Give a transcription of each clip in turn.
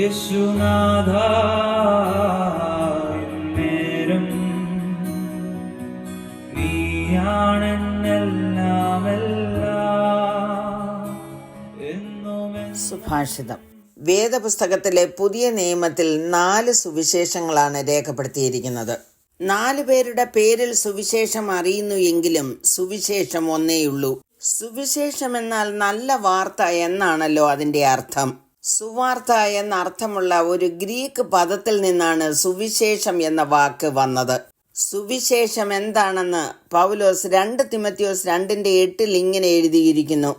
യേശുനാഥ നേരം സുഭാഷിതം. വേദപുസ്തകത്തിലെ പുതിയ നിയമത്തിൽ നാല് സുവിശേഷങ്ങളാണ് രേഖപ്പെടുത്തിയിരിക്കുന്നത്. നാല് പേരുടെ പേരിൽ സുവിശേഷം അറിയുന്നു എങ്കിലും സുവിശേഷം ഒന്നേയുള്ളൂ. സുവിശേഷം എന്നാൽ നല്ല വാർത്ത എന്നാണല്ലോ അതിന്റെ അർത്ഥം. സുവാർത്ത എന്ന അർത്ഥമുള്ള ഒരു ഗ്രീക്ക് പദത്തിൽ നിന്നാണ് സുവിശേഷം എന്ന വാക്ക് വന്നത്. സുവിശേഷം എന്താണെന്ന് പൗലോസ് രണ്ട് തിമത്യോസ് രണ്ടിന്റെ എട്ടിൽ ഇങ്ങനെ എഴുതിയിരിക്കുന്നു.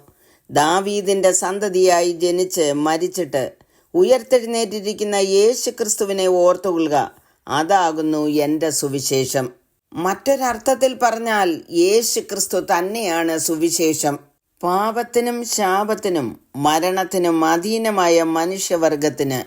ദാവീദിന്റെ സന്തതിയായി ജനിച്ച് മരിച്ചിട്ട് ഉയർത്തെഴുന്നേറ്റിരിക്കുന്ന യേശു ക്രിസ്തുവിനെ ഓർത്തുകൊള്ളുക. അതാകുന്നു എന്റെ സുവിശേഷം. മറ്റൊരർത്ഥത്തിൽ പറഞ്ഞാൽ യേശു ക്രിസ്തു തന്നെയാണ് സുവിശേഷം. പാപത്തിനും ശാപത്തിനും മരണത്തിനും അധീനമായ മനുഷ്യവർഗത്തിന്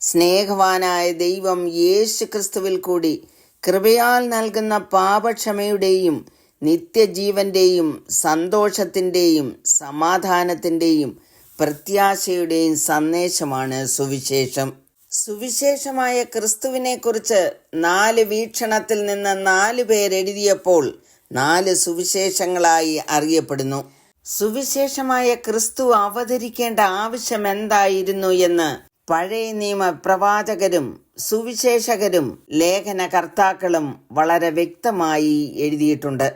സ്നേഹവാനായ ദൈവം യേശു ക്രിസ്തുവിൽ കൂടി കൃപയാൽ നൽകുന്ന പാപക്ഷമയുടെയും നിത്യജീവന്റെയും സന്തോഷത്തിന്റെയും സമാധാനത്തിന്റെയും പ്രത്യാശയുടെയും സന്ദേശമാണ് സുവിശേഷം. സുവിശേഷമായ ക്രിസ്തുവിനെക്കുറിച്ച് നാല് വീക്ഷണത്തിൽ നിന്ന് നാല് പേരെഴുതിയപ്പോൾ നാല് സുവിശേഷങ്ങളായി അറിയപ്പെടുന്നു. സുവിശേഷമായ ക്രിസ്തു അവതരിക്കേണ്ട ആവശ്യം എന്തായിരുന്നു എന്ന് പഴയ നിയമ പ്രവാചകരും സുവിശേഷകരും ലേഖനകർത്താക്കളും വളരെ വ്യക്തമായി എഴുതിയിട്ടുണ്ട്.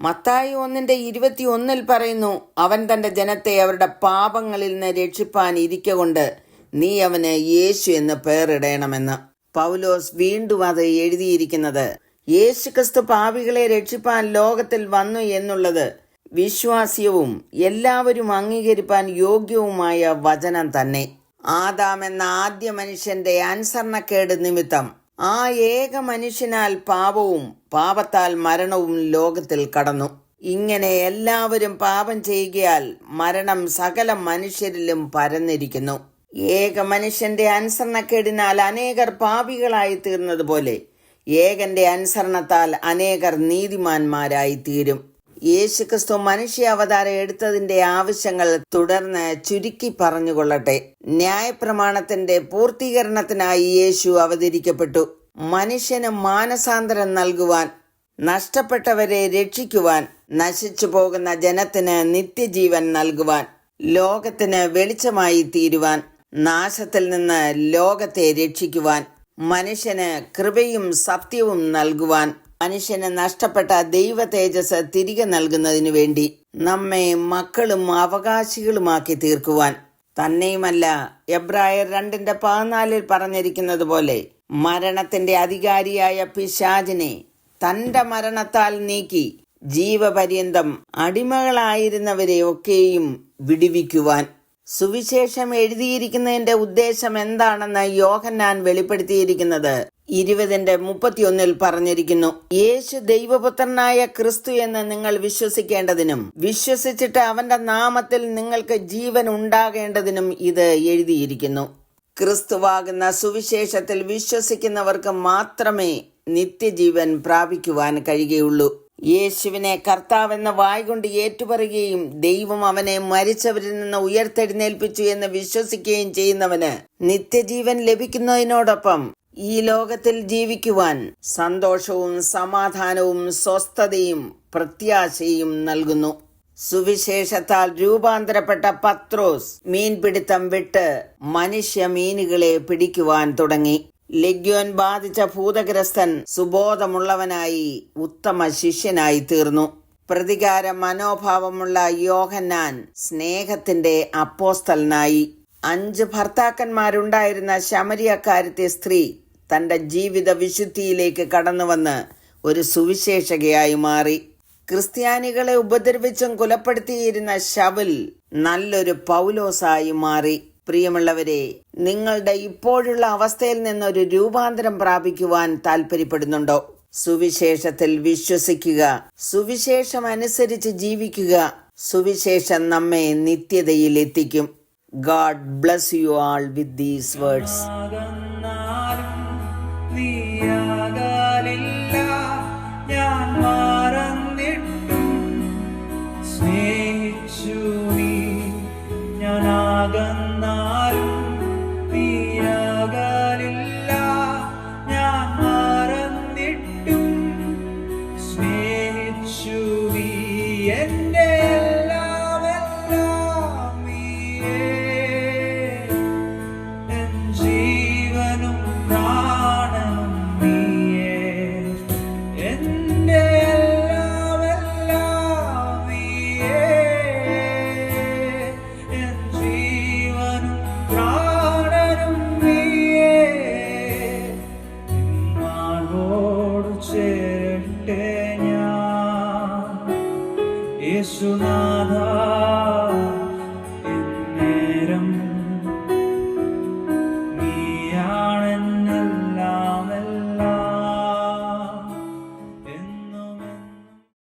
മത്തായി ഒന്നിന്റെ ഇരുപത്തിയൊന്നിൽ പറയുന്നു അവൻ തന്റെ ജനത്തെ അവരുടെ പാപങ്ങളിൽ നിന്ന് രക്ഷിപ്പാൻ ഇരിക്കൊണ്ട് നീ അവന് യേശു എന്ന് പേരിടണമെന്ന്. പൗലോസ് വീണ്ടും അത് എഴുതിയിരിക്കുന്നത് യേശു ക്രിസ്തു പാപികളെ രക്ഷിപ്പാൻ ലോകത്തിൽ വന്നു എന്നുള്ളത് വിശ്വാസ്യവും എല്ലാവരും അംഗീകരിപ്പാൻ യോഗ്യവുമായ വചനം തന്നെ. ആദാം എന്ന ആദ്യ മനുഷ്യന്റെ അനുസരണക്കേട് നിമിത്തം ആ ഏക മനുഷ്യനാൽ പാപവും പാപത്താൽ മരണവും ലോകത്തിൽ കടന്നു. ഇങ്ങനെ എല്ലാവരും പാപം ചെയ്യുകയാൽ മരണം സകല മനുഷ്യരിലും പരന്നിരിക്കുന്നു. ഏക മനുഷ്യന്റെ അനുസരണക്കേടിനാൽ അനേകർ പാപികളായി തീർന്നതുപോലെ ഏകന്റെ അനുസരണത്താൽ അനേകർ നീതിമാന്മാരായി തീരും. യേശുക്രിസ്തു മനുഷ്യ അവതാരം എടുത്തതിന്റെ ആവശ്യങ്ങൾ തുടർന്ന് ചുരുക്കി പറഞ്ഞുകൊള്ളട്ടെ. ന്യായപ്രമാണത്തിന്റെ പൂർത്തീകരണത്തിനായി യേശു അവതരിക്കപ്പെട്ടു. മനുഷ്യന് മാനസാന്തരം നൽകുവാൻ നഷ്ടപ്പെട്ടവരെ രക്ഷിക്കുവാൻ നശിച്ചു പോകുന്ന ജനത്തിന് നിത്യജീവൻ നൽകുവാൻ ലോകത്തിന് വെളിച്ചമായി തീരുവാൻ നാശത്തിൽ നിന്ന് ലോകത്തെ രക്ഷിക്കുവാൻ മനുഷ്യന് കൃപയും സത്യവും നൽകുവാൻ മനുഷ്യന് നഷ്ടപ്പെട്ട ദൈവ തേജസ് തിരികെ നൽകുന്നതിനു വേണ്ടി നമ്മെ മക്കളും അവകാശികളുമാക്കി തീർക്കുവാൻ. തന്നെയുമല്ല എബ്രായർ രണ്ടിന്റെ പതിനാലിൽ പറഞ്ഞിരിക്കുന്നത് പോലെ മരണത്തിന്റെ അധികാരിയായ പിശാജിനെ തന്റെ മരണത്താൽ നീക്കി ജീവപര്യന്തം അടിമകളായിരുന്നവരെ ഒക്കെയും വിടുവിക്കുവാൻ. സുവിശേഷം എഴുതിയിരിക്കുന്നതിന്റെ ഉദ്ദേശം എന്താണെന്ന് യോഹന്നാൻ വെളിപ്പെടുത്തിയിരിക്കുന്നത് ഇരുപതിന്റെ മുപ്പത്തിയൊന്നിൽ പറഞ്ഞിരിക്കുന്നു യേശു ദൈവപുത്രനായ ക്രിസ്തു എന്ന് നിങ്ങൾ വിശ്വസിക്കേണ്ടതിനും വിശ്വസിച്ചിട്ട് അവന്റെ നാമത്തിൽ നിങ്ങൾക്ക് ജീവൻ ഉണ്ടാകേണ്ടതിനും ഇത് എഴുതിയിരിക്കുന്നു. ക്രിസ്തുവാകുന്ന സുവിശേഷത്തിൽ വിശ്വസിക്കുന്നവർക്ക് മാത്രമേ നിത്യജീവൻ പ്രാപിക്കുവാൻ കഴിയുകയുള്ളൂ. യേശുവിനെ കർത്താവെന്ന വായ്കൊണ്ട് ഏറ്റുപറയുകയും ദൈവം അവനെ മരിച്ചവരിൽ നിന്ന് ഉയർത്തെഴുന്നേൽപ്പിച്ചു എന്ന് വിശ്വസിക്കുകയും ചെയ്യുന്നവന് നിത്യജീവൻ ലഭിക്കുന്നതിനോടൊപ്പം ഈ ലോകത്തിൽ ജീവിക്കുവാൻ സന്തോഷവും സമാധാനവും സ്വസ്ഥതയും പ്രത്യാശയും നൽകുന്നു. സുവിശേഷത്താൽ രൂപാന്തരപ്പെട്ട പത്രോസ് മീൻപിടുത്തം വിട്ട് മനുഷ്യ മീനുകളെ പിടിക്കുവാൻ തുടങ്ങി. ലഗ്യോൻ ബാധിച്ച ഭൂതഗ്രസ്തൻ സുബോധമുള്ളവനായി ഉത്തമ ശിഷ്യനായി തീർന്നു. പ്രതികാര മനോഭാവമുള്ള യോഹന്നാൻ സ്നേഹത്തിന്റെ അപ്പോസ്തലനായി. അഞ്ച് ഭർത്താക്കന്മാരുണ്ടായിരുന്ന ശമരിയക്കാരത്തെ സ്ത്രീ തന്റെ ജീവിത വിശുദ്ധിയിലേക്ക് കടന്നുവന്ന് ഒരു സുവിശേഷകയായി മാറി. ക്രിസ്ത്യാനികളെ ഉപദ്രവിച്ചും കൊലപ്പെടുത്തിയിരുന്ന ശവൽ നല്ലൊരു പൗലോസായി മാറി. പ്രിയമുള്ളവരെ നിങ്ങളുടെ ഇപ്പോഴുള്ള അവസ്ഥയിൽ നിന്നൊരു രൂപാന്തരം പ്രാപിക്കുവാൻ താല്പര്യപ്പെടുന്നുണ്ടോ സുവിശേഷത്തിൽ വിശ്വസിക്കുക സുവിശേഷം അനുസരിച്ച് ജീവിക്കുക സുവിശേഷം നമ്മെ നിത്യതയിൽ എത്തിക്കും. God bless you all with these words. നീയാകാലില്ല ഞാൻ മറന്നിട്ടും. സ്നേഹിച്ചു നീ ഞാൻ